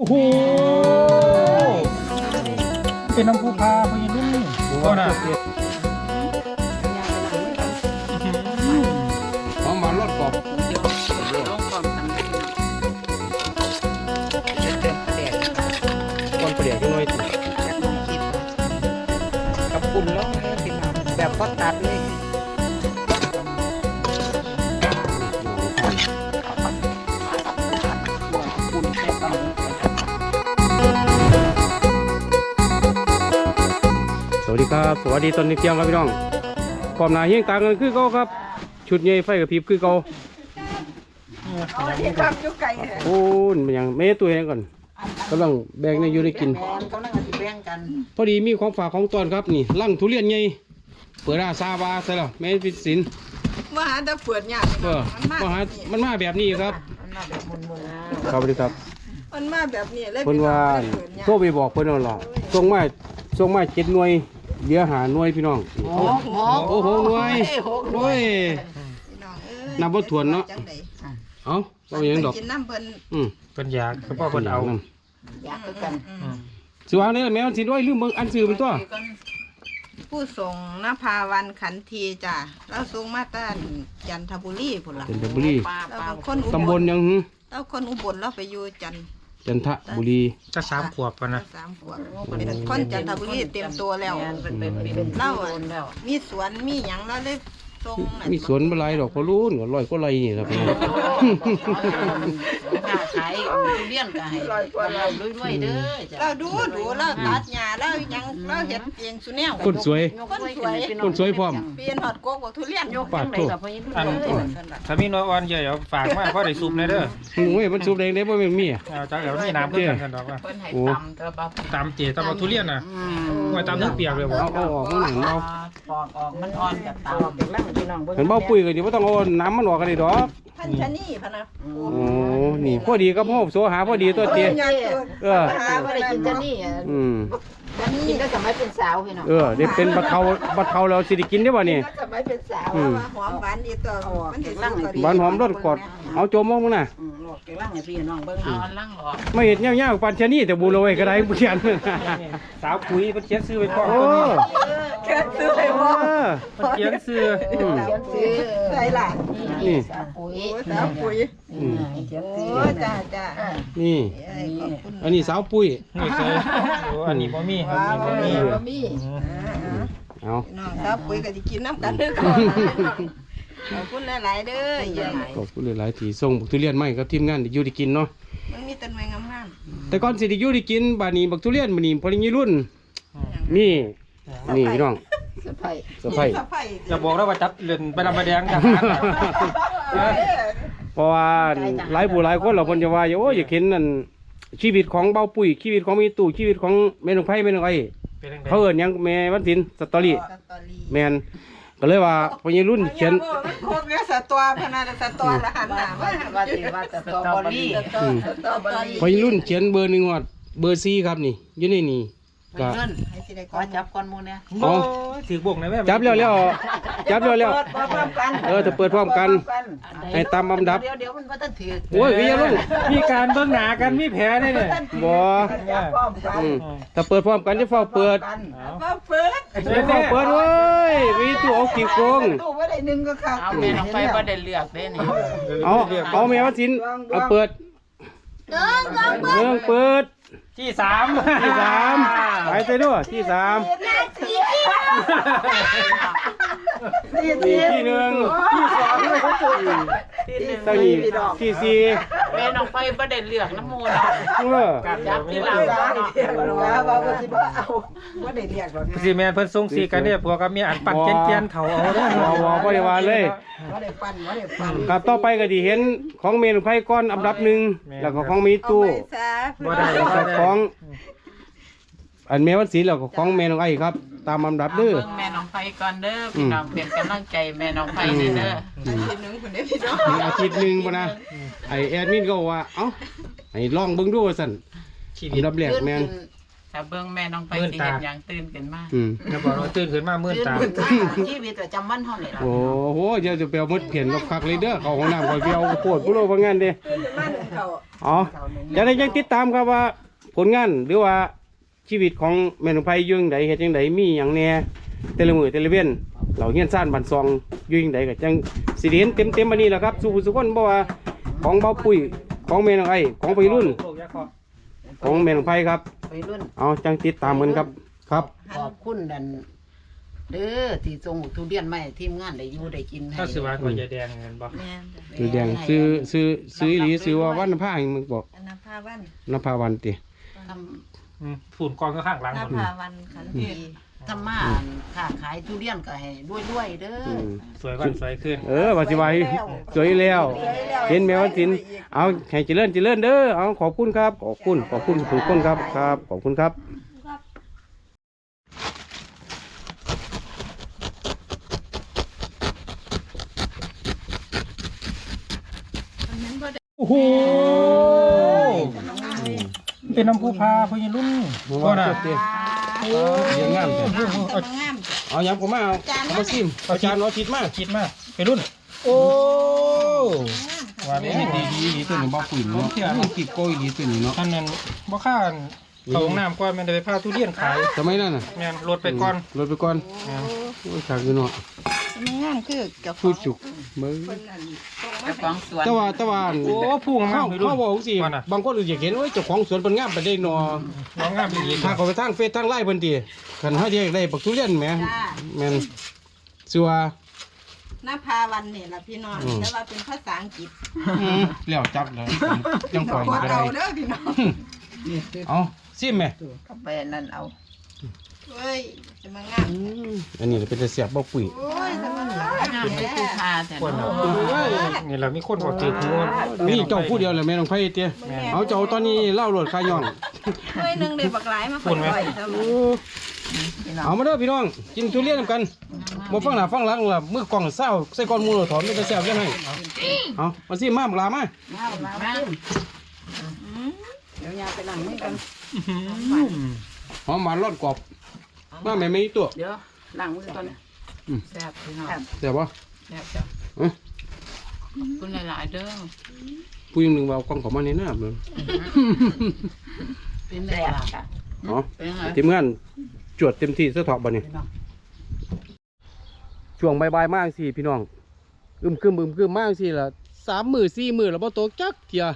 โอ้โหเป็นน้ำผู้พาพญานุ่มก็น่ะ ครับสวัสดีตอนนี้เที่ยงครับพี่น้องความหนาเฮียงต่างกันคือเก่าครับ ชุดใหญ่ไฟกับพริบคือเก่าที่ความยุกไก่เลยโอ้ยมันยังไม่ได้ตัวเองก่อนกำลังแบ่งในอยู่ในกินแมนเขานั่งกันแบ่งกันพอดีมีของฝากของตอนครับนี่ลั่งทุเรียนใหญ่เปิดอาซาบาใส่แล้วแม่พิสินมาหาแต่เปิดยากเออมาหามันมาแบบนี้ครับมันมาแบบมุนครับสวัสดีครับๆมันมาแบบนี้เลยเพิ่นว่าเปิดยากโทรไปบอกเพิ่นนั่นล่ะส่งมาส่งมาเจ็ดหน่วย เหลือหาหน่วยพี่น้องโอ้โหโอ้โหหน่วยหกหน่โอ้วยยพี่น้องเอ้ยนับบ่ถ้วนเนาะ จังใดเอ้าเราอย่างดอกกินน้ำเพิ่นอืมเพิ่นอยากเขาบอกเพิ่นเอาอยากคือกันอืมสิว่าเนี่ยแม่มันสิด้วยลืมเบิ่งอันซื้อเป็นตัวผู้ส่งนภาวันขันทีจ้ะเราส่งมาต้านจันทบุรีพุ่นล่ะจันทบุรีเราเป็นคนอุบลตำบลยังหึเราคนอุบลเราไปอยู่จันทร์ จันทบุรี จะสามขวบปะนะสามขวบเป็นคนจันทบุรีเต็มตัวแล้วเล่าอะมีสวนมีหยังแล้วเลยส่งนั่นมีสวนบหลายดอกก็รู้หนร้อยก็ไรนี่ครับพี่น้องขายทุ เรียนก็ให้เราด้วยๆเด้อจ้ะเราดูดูเราตัดหญ้าเราหยังเราเฮ็ดเองสุแนวคนสวยคนสวยคนสวยพร้อมเปลี่ยนหอดโกกบอกทุเรียนยกจังได๋ล่ะพ่อยิ่งอันเลยถ้ามีน้อยอ่อนเยอะเดี๋ยวฝากมาพ่อได้ซุปในเด้อโอ้ยมันสูบแดงได้บ่แม่นมีอะเอาจักเดี๋ยวมีน้ำเพิ่มกันดอกว่าเพิ่นให้โอ้ตำเด้อบ่ตามเจตามเอาทุเรียนน่ะไว้ตามทั้งเปียกเลยบ่เอาเอาออกมันหนังเอาปอกออกมันอ่อนกับตำจากนั้นพี่น้องเบิ่งเห็นบ่ปุ๋ยก็สิบ่ต้องเอาน้ำมันออกกันนี่ดอก พันชะนี่พะนะโอ้นี่พอดีกับเฮาโซหาพอดีตัวเตี้ยโอ้ยอยากเกิดเออหาบ่ได้กินจะนี่อืมกินได้สมัยเป็นสาวพี่น้องเออได้เป็นบัดเทาบัดเทาแล้วสิได้กินได้บ่นี่สมัยเป็นสาวอืมว่าหอมหวานดีตัวมันสิสุกก็ดีหวานหอมรสกอดเอาโจมมองมึงน่ะอืมหลอกจากล่างให้พี่น้องเบิ่งเอาอันล่างหลอกไม่เห็นยาวๆปานชะนี่แต่บูโรยก็ได้ผู้เชียนสาวปุ๋ยเพิ่นเขียนซื้อไว้พร้อมโอ้ตัวนี้เกิดซื้อไปบ่เอ อเพิ่นเขียนซื้ออืม เขียนซื้อใส่ล่ะนี่ สาวปุ๋ยโอ้สาวปุ๋ยอืมเขียนโอ้ซื้อจ้าจ้านี่ เอ้ยขอบคุณอันนี้สาวปุ้ย นี่ใส่โอ้อันนี้บ่มีอันว้าวนี้บ่มีบ่มีอืมอ่าเอาๆพี่น้องสาวปุ๋ยก็สิกินน้ำกันเด้อก่อนขอบคุณหลายๆเด้อใหญ่ขอบคุณหลายๆที่ส่งบักทุเรียนมาให้กับทีมงานได้อยู่ได้กินเนาะ มันมีต้นไม้งามแต่ก่อนสิได้อยู่ได้กินบาดนี้บักทุเรียนบัดนี้พอนี้รุ่น นี่ นี่พี่น้อง สะไพสะไพร่สะไพร่อย่าบอกนะว่าจับเล่นไปลำไปแดงจังเอ้ยเพราะว่าหลายผู้หลายคนเราเพิ่นจะว่าโอ้ยอยากเห็นนั่นชีวิตของเบาปุ๋ยชีวิตของมีตู่ชีวิตของแม่นงไผแม่นงไอ้เป็นจังได๋เขาเอิ้นหยังแม่วันศิลป์สตอรี่สตอรี่แม่นก็เลยว่าพอนี้รุ่นเขียนมันโคตรเนี่ยสตอพนันสตอละหันหน้ามาว่าสิว่าสตรอเบอรี่สตอสตอเบอรี่พอนี้รุ่นเขียนเบอร์หนึ่งฮอดเบอร์4ครับนี่อยู่ในนี่ ก็ เงินให้สิได้ขก่ออนจับก่อนหมู่เนี่ยโอ้ยถือบวกนะแม่จับแล้วแล้วจับแล้วแล้ว เปิดพร้อมกันเออจะเปิดพร้อมกันให้ตามลำดับ เดี๋ยวเดี๋ยวมันบ่ทันถือโอ้ยพี่อยาลงมีการเบิ่งหน้ากันมีแผลได้เนี่ยบ่จับพร้อมกันอืมถ้าเปิดพร้อมกันจะเฝ้าเปิดมาเปิดจะเฝ้าเปิดเว้ยมีตู้เอากี่กงตู้ไว้ได้หนึ่งก็ค่ะเอาแม่น้องไปบ่ได้เลือกเด้นี่เอาเอาแม่ว่าสินเอาเปิดเรื่องเปิด ที่สามที่สามไปไปด้วยที่สามสี่นี่ที่หนึ่งที่สอง เลยก็ถูกตั้งนี่ที่สี่แม่น้องไปบ่ได้เลือกน้ำหมู่ดอกเออจับที่หลังว่าเรียกว่าว่าว่าสิบ่เอาว่าได้เรียกหรอกสิแม่นเพิ่นส่งสีกันเนี่ยพวกกับเมียอันปัดเจียนๆเถาเอาเด้อวอวอบ่ได้ว่าเลยว่าได้ปั้นว่าได้ปั้นครับต่อไปก็ดีเห็นของเมนูไผ่ก้อนอันดับหนึ่งแล้วก็ของมีตู้บ่ได้แล้วบ่ก็ได้ของอันเมวันศีลแล้วก็ของเมนูไอ้ครับ ตามอันดับเด้อเบิ่งแม่น้อง ไปก่อนเด้อพี่น้องเป็นกำลังใจแม่น้องไปเด้อเด้อทีหนึ่งคนนี้พี่น้องมีอาทิตย์หนึ่งป่ะนะไอแอดมินก็ว่าเอ้าไอ้ลองเบิ่งดูว่าสั่นชีอัวิตนดับแรกแมนถ้าเบิ่งแม่น้องไปมื่นสิตาเห็นอย่างตื่นขึ้นมาอืมอย่าบอกว่าตื่นขึ้นมามื่นตา ชีวิตประจำวันเฮานี่ล่ะโอ้โหเดี๋ยวจะไปเอามดเพียนกับคักเลยเด้อเขาห้องน้ำคอยไปเอาปวดผู้โลว่างั้นเด้อ๋อจะได้ยังติดตามครับว่า ผลงานหรือว่าชีวิตของแม่นองไผอยุ่จั่งใดเฮ็ดจังใดมีหยังแหน่ แต่ละมื้อแต่ละเว้นเราเฮียนซ่านบันซองอยู่จังใดก็จังสิได้เห็นเต็มๆบัดนี้แหละครับสู่ผู้สุคนบ่ว่าของเบาปุ้ยของแม่นองไอของวัยรุ่นโรคยาคอของแม่นองไผครับ ไปรุ่น เอาจังติดตามกันครับครับ ขอบคุณดันเด้อที่ส่งทุเรียนมาให้ทีมงานได้อยู่ได้กินให้ถ้าสิว่าก็จะแดงเงินบ่แม่นจ้ะซื้อแดงซื้อซื้อซื้ออีหลีซื้อว่าวันผ้าให้มึงบอกอันนภาวันนภาวันติทอืมฝุ่นกองข้างหลังนหมดภาวันขันทีำ ทำมาค้าขายทุเรียนก็ให้ด้วยๆเด้ออือม สวยวันสวยขึ้นเออว่าสิว่าสวยแล้ว เห็นแมวสินเอาให้เจริญเจริญเด้อเอาขอบคุณครับขอบคุณขอบคุณทุกคนครับครับขอบคุณครับ โอ้โหเป็นน้ำผู้พาพญรุ่นว่าก็น่ะเสียงงามแต่เอางามจ้ะเอาย้ำผมมาเอาเอามาซิมเอาจานเอาทิดมาคิดมากไปรุ่นโอ้ว่าดีนี่ดีดีดีตัวนี้บ่ปุ๋ยเนาะมันติดโกยดีตัวนี้เนาะท่านนั้นบ่ข้านเขาห้องน้ำก่อนแมันได้ไปพาทุเรียนขายทำไมนั่นน่ะแม่นรถไปก่อนรถไปก่อนแม่นโอ้ยขากอยู่เนาะมันงามคือกับผู้จุกเบิ่งเจ้าของสวน แต่ว่าแต่ว่าโอ้ผู้งาเขามไปรุ่นเขาบอกสิว่าน่ะ บางคนอยากเห็นว่าเจ้าของสวนเป็นงามไปได้หนอน้องงามดีถ้าเขาไปทางเฟซทางไลน์เพิ่นติคันเฮาอยากได้ปักทุเรียนแหมแม่นสัวนภาวันนี่ล่ะพี่น้องอืม แต่ว่าเป็นภาษาอังกฤษอืมแล้วจักแล้วยังปล่อยกดก็ได้เอาเด้อพี่น้องเอาซิมแม่ก็ไปนั่นเอา เฮ้ยจะมางามอืมอันนี้เป็นแต่เสียบบ่ปุ๋ยโอ้ยจะมางามงามเป็นผู้พาแต่คนเนาะน่ะนี่แหละมีคนบอกถือหัวนี่เจ้าผู้เดียวแหละแม่น้องไผเตี้ยเอาเจ้าตอนนี้เล่าโลดคาย่องถ้วยหนึงได้บักหลายมาคนไว้ซะลูกเอามาเด้อพี่น้อง กินทุเรียนนำกันบ่ฟังหน้าฟังหลังล่ะมือกล่องเศร้าใส่ก้อนหมูเราถอนมันจะแซ่บยังไงเอามาซิมาบักลามามามามาเดี๋ยวยาไปนั่งนี่กันหอมหวานรสกรอบ มาแม่ไม่ตัว เดี๋ยวล้างมือก่อนแซ่บพี่น้องแซ่บบ่แซ่บจ้ะเอ้ยขอบคุณหลายๆเด้อผู้หญิงหนึ่งว่าเอากล้องเข้ามาในหน้าเลยเป็นไงล่ะอ๋อเป็นไงทีมงานจวดเต็มที่ซะเถาะบัดนี้พี่น้องช่วงบ่ายๆมากสิพี่น้องอึมครึมอึมครึมมากสิล่ะสามมือสี่มือแล้วบ่ตกจักเทีย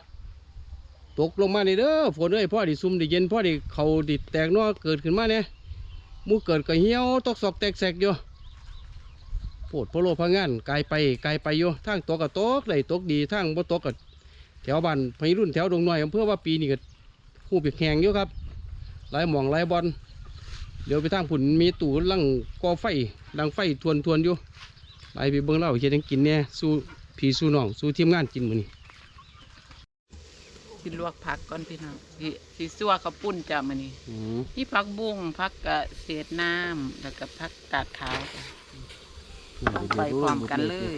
ตกลงมาในเด้อฝนเอ้ยพ่อไดิซุ่มไดิเย็นพ่อไดิเขาไดิแตกเนอเกิดขึ้นมาเนี่ยห มูเกิดก็เหี่ยวตกซอกแตกแสกอยู่โพดพโลพังงานไกลไปไกลไปอยู่ทางตกก็ตกได้ตกดีทางบ่ตกก็แถวบ้านพรุ่นแถวดงน้อยอำเภอว่าปีนี้ก็หูเปียกแห้งอยู่ครับหลายหมองหลายบอลเดี๋ยวไปทางผุนมีตู่ลังกอไฟดังไฟทวนทวนอยู่ไปไปเบิ่งเล่าเฮ็ดยังกินเนี่ยสู้พี่สู้น้องสู้ทีมงานกินมือนี้ สิลวกผักก่อนพี่น้องสิสิซัวข้าวปุ้นจ้ะมื้อนี้อืมนี่ผักบุ้งผักกะเศษน้ำแล้วก็ผักกาดขาวจ้ะต้องไปพร้อมกันเลย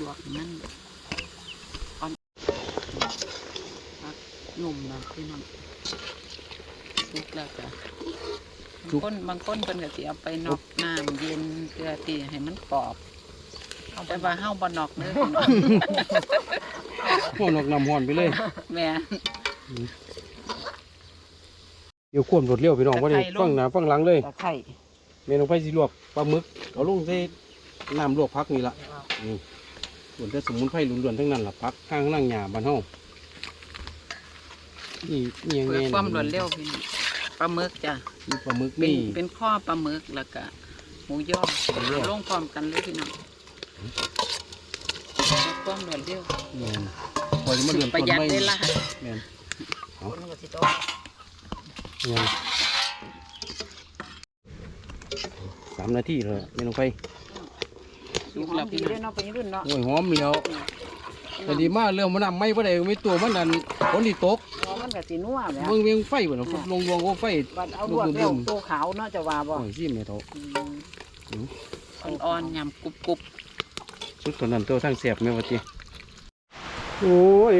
ลวกให้มันอ่อนผักหนุ่มนะพี่น้องสุกแล้วจ้ะ บางคนบางคนเพิ่นก็สิเอาไปนอกน้ำเย็นเพื่อที่ให้มันกรอบ แต่ว่าเฮาบ่นอกเด้อพี่น้องพวกนกน้ำฮ้อนไปเลยแม่เดี๋ยวควบรถเร็วพี่น้องบ่ได้ตะไคร้ลงฟังหน้าฟังหลังเลยตะไคร้เมนูไผสิลวกปลาหมึกเอาลงใส่น้ำลวกผักนี่ล่ะนี่ส่วนแต่สมุนไพรล้วนๆทั้งนั้นล่ะผักข้างนั่งหญ้าบ้านเฮานี่นี่ยังเพื่อไงความรวดเร็วพี่น้องปลาหมึกจ้ะมีปลาหมึกเป็นนี่ เป็นข้อปลาหมึกแล้วก็หมูย่อหมูย่อ ลงพร้อมกันเลยพี่น้อง เพื่อความรวดเร็วแม่นพอจะมาเดือนประต้นหยัดไม้เวนี่ลาแม่นคนก็สิโตแม่นสามนาทีแล้วเมนูไผสุกแล้วดีพี่น้อเด้องเนาะไปรุ่นเนาะโอ้ยหอมเหลียวแต่ดีมากเรื่องมันนำไม่พอได้ไม่ตัวมันนั่นฝนที่ตกเพราะมันก็สินัวแหมเบิ่งเวียงไฟบ่น่ะลงรวงโอ้ไฟบัดเอาลวกแล้วโตขาวเนาะจะว่าบ่โอ้ยสิแม่เฒ่าอ่อนๆยำกรุบ สุดตอนนั้นตัวทั้งแสบแม่ว่าติโอ้ย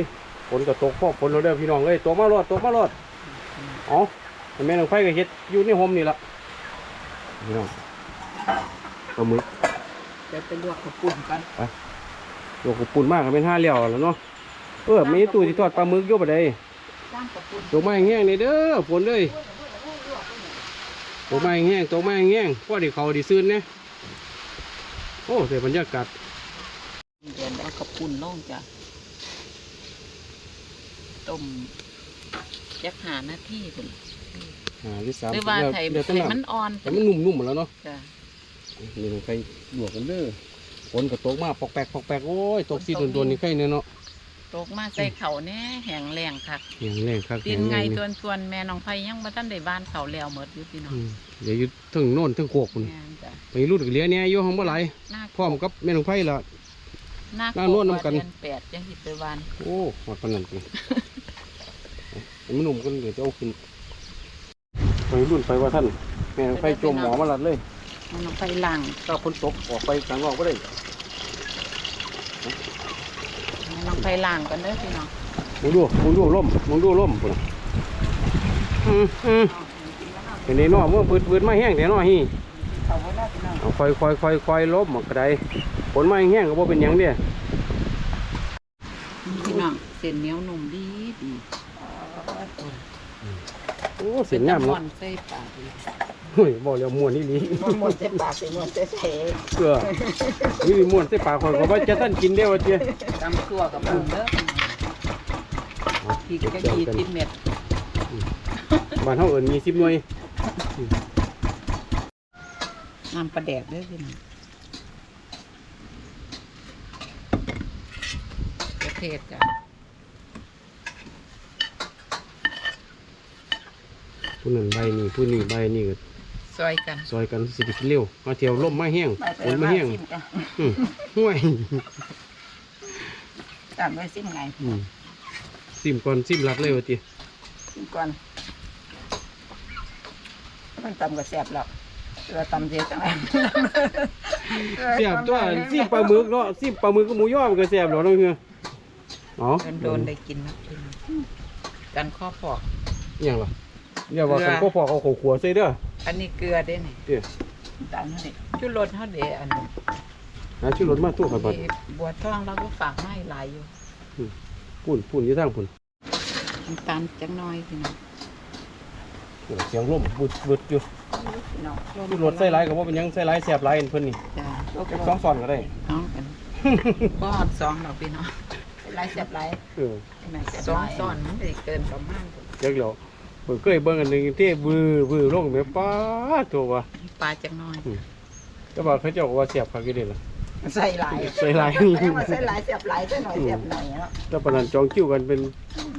ฝนก็ตกพ่อฝนเราเด้อพี่น้องเอ้ยตกมารอดตกมารอดเอ๋อแม่น้องไฟก็เฮ็ดอยู่ในโฮมนี่ละพี่น้องปลาหมึกเดี๋ยวไปลวกกับปุ่นกันโยกปุ่นมากก็เป็นห้าเหลี่ยวแล้วเนาะเออมีตู้ที่ทอดปลาหมึกอยู่บ่ได้จ้างกับปุ่นตกมาแห้งๆนี่เด้อฝนเลยตกมาแห้งๆตกมาแห้งๆพอดีเขาดีซื่นเนี่ยโอ้เสียบรรยากาศ เดือนเอากระปุ่นลงจ้ะต้มยักหาหน้าที่คุณอ่าหรือสามหรือว่าเดี๋ยวไข่เดี๋ยวต้ไข่องมันอ่อนแต่มันนุ่มๆหมดแล้วเนาะจ้ะนี่มันไปลวกกันเด้อฝนก็ตกมาปอกแปกปอกแปกโอ้ยตกซีโดนๆนี่ใกล้เนี่ยเนาะตกมาใส่เขาแน่แห้งแรงคักอย่างแรงครับดินไงแรงตวนตวนๆแม่น้องไผยังบ่ทันได้บ้านเขาแล้วหมดอยู่พี่น้องอืมเดี๋ยวอยู่ถึงโน่นถึงโคกพุ่นแม่นจ้ะไปรุ่นกับเหลี้ยเนี่ยอยู่ห้องบ่ไหลายหน้าพร้อมกับแม่น้องไผ่ละ หน้าหน้าโน่นนำกัน เดือนแปดยังสิไปบ้านโอ้หมดปานนั้นจริงมันนุ่มกันเดี๋ยวจะเอาขึ้นไปรุ่นไปว่าท่าน แม่น้องไผ่จมหมอมาลัดเลยแม่น้องไผล้างถ้าฝนตกออกไปกลางนอกก็ได้แม่น้องไผล้างกันเด้อพี่น้องมึงดูมึงดูล่มมึงดูล่มพุ่นน่ะอืมอืมเป็นไงเนาะมื่อปืดปืดมาแห้งแต่เนาะฮี เขาไว้แล้วพี่น้องเอาคอยคอยคอยคอยล้มกระไดฝนมาแห้งก็บ่เป็นหยังเด้พี่น้องเส้นเหนียวนุ่มดีดีโอ้เสียงงามม่วเนาะนใส่ปากดีเฮ้ยบอกแล้วม่วนนี่ลีมันหมดเส้นปากสิหมดเส้นเสเออนี่ม่วนใส่ปากคนก็ว่าจะท่านกินได้ว่าเจ้ตำตัวกับปุ่นเด้อพี่น้องพริกจะกี่สิบเม็ดบ้านเฮาเอิ้นมี10หน่วย น้ำปลาแดกเด้อพี่น้องประเทศจ้ะผู้นั้นใบนี่ผู้นี้ใบนี่ก็ซอยกัน ซอยกันสิไปกินเร็วมาเที่ยวลมมาแห้งไปไปฝนมามาแห้งซิมกันอืมห่วยตามด้วยซิมไงอืมซิมก่อนซิมรัดเลยว่าติซิมก่อนมันตำกับแสบแล้ว เราตำเสียจังไงเสียบตัวซิมปลาหมึกเนาะซิมปลาหมึกกับหมูย่อมันก็แซ่บแล้วเนาะเงี้ยอ๋อโดนโดนได้กินนะพี่น้องกันข้อปอกอหย่างล่ะเรียกว่าเกลืคัอนก็พอเอาของขัวใส่เด้ออันนี้เกลือเด้นี่เด้อตำนี่ชุรสเฮาเด้อันนี้หาชื่อรถมาตู้ครับบัดที่บัวทองเราก็ฝากมาให้หลายอยู่ปุ่นปุ่นอยู่ทางปุ่นน้ำตาลจังน้อยพี่น้องเสียงลมบึดบึดอยู่ พี่น้องชื่อรถใส่หลายก็บ่เป็นหยังใส่หลายแซ่บหลายอันเพิ่นนี่จ้าจักสองซ้อนก็ได้ น้องกันก็ฮอดสองเราพี่น้องลายแสบลายเออแม่แสบสองลายซ้อนมันได้เกินประมาณจักแล้วเพิ่นเคยเบิ่งอันหนึงที่วือวือลงแม่ป้าโตว่าปลาจังน้อยแต่ว่าเขาเจ้าก็ว่าแซ่บคักอยู่เด้ล่ะ ใส่ลายใส่หลายแต่ว่าใส่ลายแสบลายใส่หน่อยแสบหน่อยเนาะแต่ปานนั้นจองคิวกันเป็น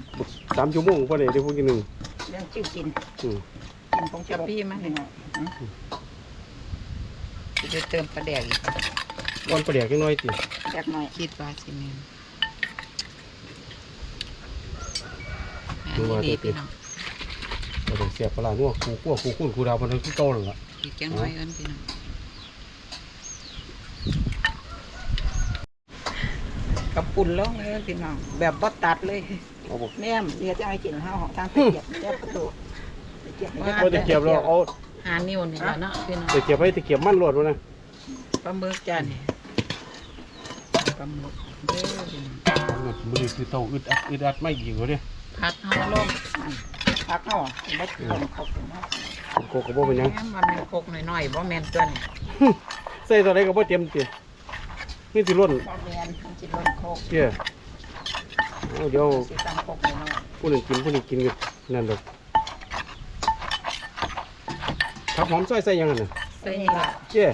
3ชั่วโมงพอได้ได้พวกนี้หนึงเรื่องจิ้มกิน อืม กินของจะพี่มาเนี่ยจะเติมปลาแดกอีกก่อนประเดี๋ยวจักหน่อยติแสบหน่อยคิดว่าสิแม่นอันนี้ดีพี่น้องบ่ต้องเสียบปลาร้านัวคู่คั่วคู่คุ้นคู่ดาวมันคือเก่านั่นล่ะอีกจังน้อยเอิ้นพี่น้องกับปุ่นลงเลยพี่น้องแบบบ่ตัดเลยเอาบ่แม่มเดี๋ยวจะให้กินข้าวของทางตะเกียบแยกประตูตะเกีย บบ่ตะเกียบเราเอาหานิ้วนี่ละเนาะพี่น้องตะเกียบไว้ตะเกียบมันรวดวะนะปลาหมึกจ้านี่ปลาหมึกเด้อพี่น้องมันมือคือเตาอึดอัดอึดอัดไม่ยิงเขาเนี่ยพัดเฮาลงพักเอาอะบ่ต้มขอบคุณมากโคกกระบอกเป็นหยัง แม่นว่าแม่นโคกน้อยๆบ่แม่นตัวนี้ใส่ตัวไหนก็บ่เต็มตีนี่สิล้นบ่แม่นมันสิล้นโคกเจ้าเอาเดี๋ยวสิตำโคกน้อยผู้หนึ่งกินผู้หนึ่งกินกันนั่นดอก ครับหอมซอยใส่หยังไงน่ะๆใส่นี่นี่ล่ะล่ะเจ้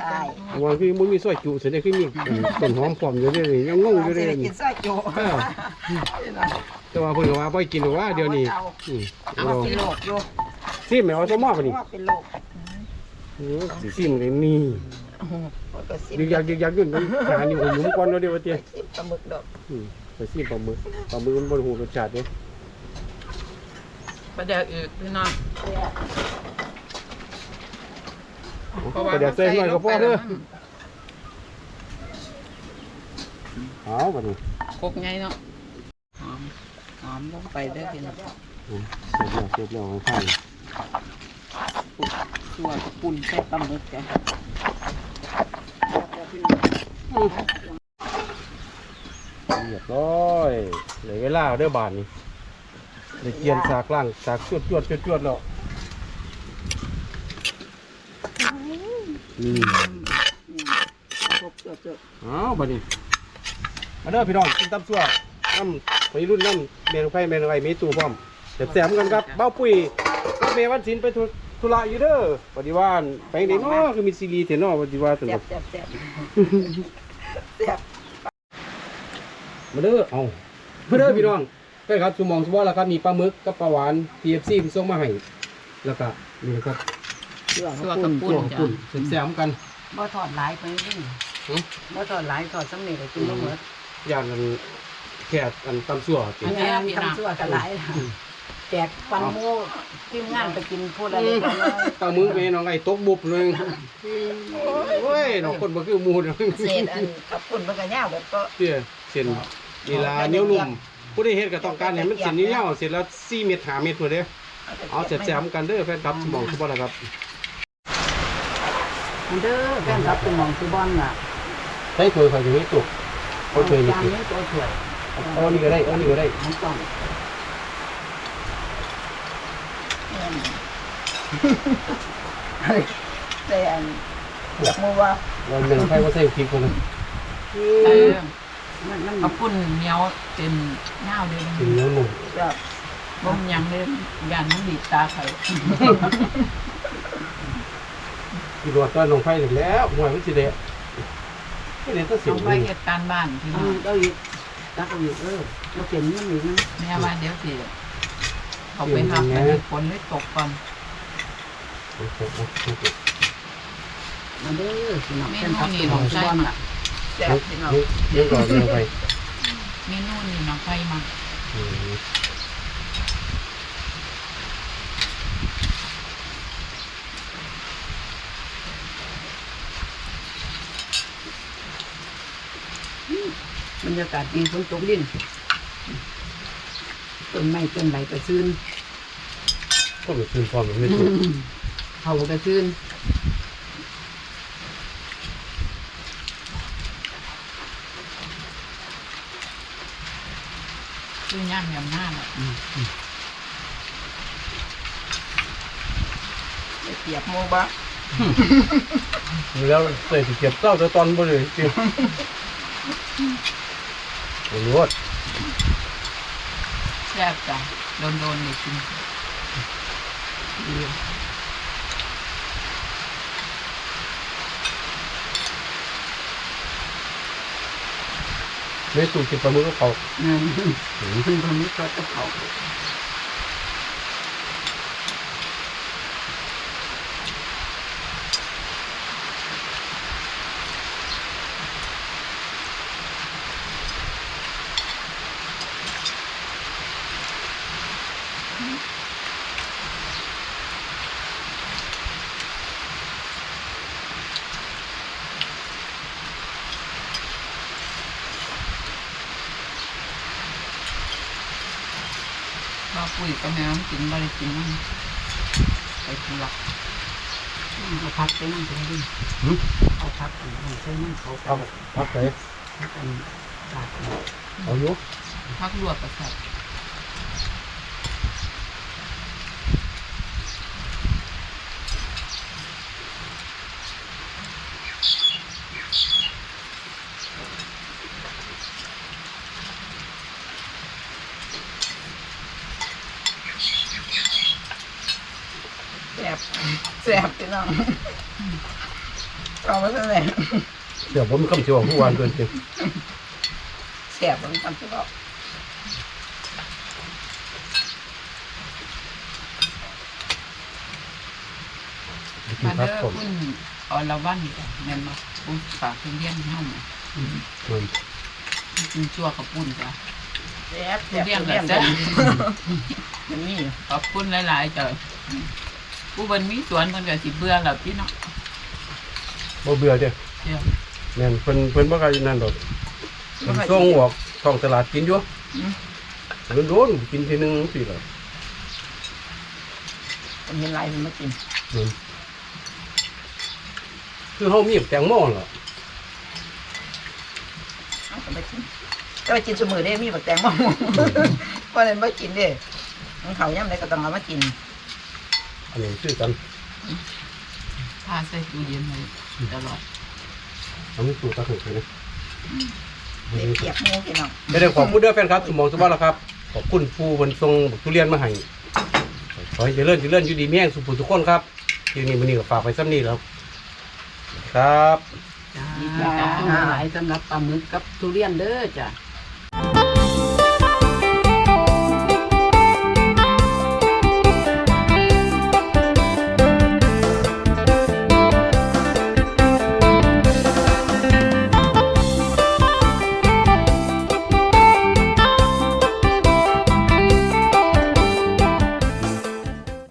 ใช่วันคือมันมีซอยจุเสร็จได้คือมีต้นหอมพร้อมอยู่เลยยังงงอยู่สิเลยได้กินซอยจุแต่ว่าเพิ่นก็ว่าบ่ให้กินหรอกว่าเดี๋ยวนี้อืมเอาเอาเป็นโรคอยู่ซิมแม่เอาสมอปะนี่ว่าเป็นโรคโอ้สิซิมเลยนี่ก็สิยึกยักยึกยักอยู่นั่นหานี่ผมหนุ่มก่อนเนาะเดี๋ยวว่าเตี้ยสิปลาหมึกดอกอืมไปซีปลาหมึกปลาหมึกมันบนหูรสชาติเนี่ย ปลาแดกอีกพี่น้องก็เดี๋ยวใส่หน่อยก็พอเด้อมเอาบัดนี้คกไงเนาะหอมหอมลงไปเด้อพี่น้องอืมเสร็จแล้วเสร็จแล้วข้างชั่วกับปุ่นใส่ปลาหมึกจ้ะเรียบร้อยเหลือเวลาเด้อบาทนี้ ได้เกียนสากล่างสากจวดจวดจวดจวดแล้วอืมครบจบจบเอาบัดนี้มาเด้อพี่น้องกินตำซั่วน้ำไปรุ่นน้ำเมนูไฟเมนูไอเมตูพร้อมแซ่บๆกันครับเบ้าปุ้ยกับเมวันศิลป์ไปธุธุระอยู่เด้อปฏิวานไปไหนเนาะคือมีซีรีส์เถอะเนาะปฏิวานสแซ่นุบกแซ่บแซ่บมาเด้อเอามาเด้อพี่น้อง ไปครับสุมองสุวรรณครับมีปลาหมึกกับปลาหวาน TFC เพิ่นส่งมาให้แล้วก็นี่นะครับชั่วกับปุ่นตัวจ้ะปุ่นแซ่บๆกันบ่ถอดหลายไปนี่หึบ่ถอดหลายถอดสำเนียงกินบ่หมดอย่างนั้นแค่อันตำซั่วติอันนี้ทำชั่วกันหลายล่ะแจกปันหมูทีมงานไปกินพูดอะไรกันน้อยปลาหมึกไปน้องไอ้ตกบุบเลยโอ้ยน้องคนบ่คือหมูเด้อเศษอันกับปุ่นมันก็ยาวแบบก็เตี้ยเส้นเวลาเหนียวนุ่ม ผู้ใดเฮ็ดก็ต้องการให้มันเส้นยาวๆเส้นละ4เมตร5เมตรพุ่นเด้อเอาแซ่บๆกันเด้อแฟนคลับสมองสุวรรณครับมันเด้อแฟนรับเป็นหมองซื้อบอลน่ะใช้ถ้วยเขาอยู่นี่ตุกเอาถ้วยนี่จานตุกนี้ตัวถ้วยเอานี่ก็ได้เอานี่ก็ได้มันต้องแต่อันมัวเราหนึ่งไฟว่าใส่พริกคนนึงเออ มันมันกับปุ่นเหนียวเป็นเงาเด้อเป็นเหนียวนุ่มแบบบ่มยังเลยยันมันบีบตาไข่กินรวดก็ลงไฟถึงแล้วหน่วยมันสิเดะไม่ได้ต้องเสียเอางไปเหตุการณ์บ้านพี่เอาน้องเอาอีกตักเอาอีกเออเราเปลี่ยนมันอีกนะแม่ว่าเดี๋ยวสิเอาไปทำแต่ฝนไม่ตกก่อนมันเด้อพี่น้องเมแฟนนูรับนี่เป็นหมน้อองงซื้อใช่บอลมาน่ะ แซ่บพี่น้องเลี้ยงก่อนเลี้ยงไปเมนูนี่น้องใครมาบรรยากาศดีฝนตกลิ้นต้นไม้ต้นไหลกระซื่นก็แบบคืนความแบบไม่ถูก เขากระซื่น คือย่ำยำหน้าแหละ เปียกมัวบะแล้วใส่เก็บเต้าแต่ตอนบ่เลยจริงโอ้โหแซ่บจ้ะโดนโดนๆเลยกินไม่ถูกกินปลาหมึกก็เขานั่นเพิ่นคนนี้ก็จะเขา ปุ๋ยก็แม่น้ำกินบริกินนั่นไปทุลักเอาพักไปนั่งตรงนี้เอาพักไปนั่งใช้นั่งเขาไปเอาพักไปเป็นตากเอาอยู่พักลวกกระสับแแซ่บพี่น้องเอาไว้ซะเลยเดี๋ยวผมคำเชียวผู้วานเกินจริงแซ่บมันทำที่บอกกินมาพัเด้กอผมคุณออลาวันจ้ะแม่นมาปุ้นปากเพียงเลี้ยนเฮ้าน่ะมันกินชั่วกับปุ้นจ้ะแซ่บแซ่เลี้ยบงเลี้แล้ยวงแซ่เดี๋ยวบนี้ขอบคุณหลายๆจ้ะ ผู้เบิ่นมีสวนเพิ่นก็สิเบื่อแล้วพี่เนาะบ่เบื่อเด้อเดี๋ยว แม่นเพิ่นเพิ่นบ่กล้าอยู่นั่นดอกช่วงออกท้องตลาดกินอยู่โดนๆกินทีนึงสิล่ะมันเห็นไรมันมากินอืมคือเฮามีแตงโมล่ะเอาก็ไปกินก็ไปกินสมือได้มีบักแตงมะม่วงเพราะนั้นไม่กินเด้มันเขาย่ำไรก็ต้องเอามากิน อันนี้คือกันพาใส่ตู้เย็นไว้ตลอดเอามีสูตรตะหึกเลยนะเด็กเกียบหมูพี่น้องไม่ได้ขอบคุณเด้อแฟนครับสมองสมบัติแล้วครับ ขอบคุณผู้บรรทรงบักทุเรียนมาให้ขอให้เจริญเจริญอยู่ดีมีแห้งสุขทุกคนครับทีนี้วันนี้ก็ฝากไปซ้ำนี้แล้วครับจ้าหลายสำหรับปลาหมึกกับทุเรียนเด้อจ้ะ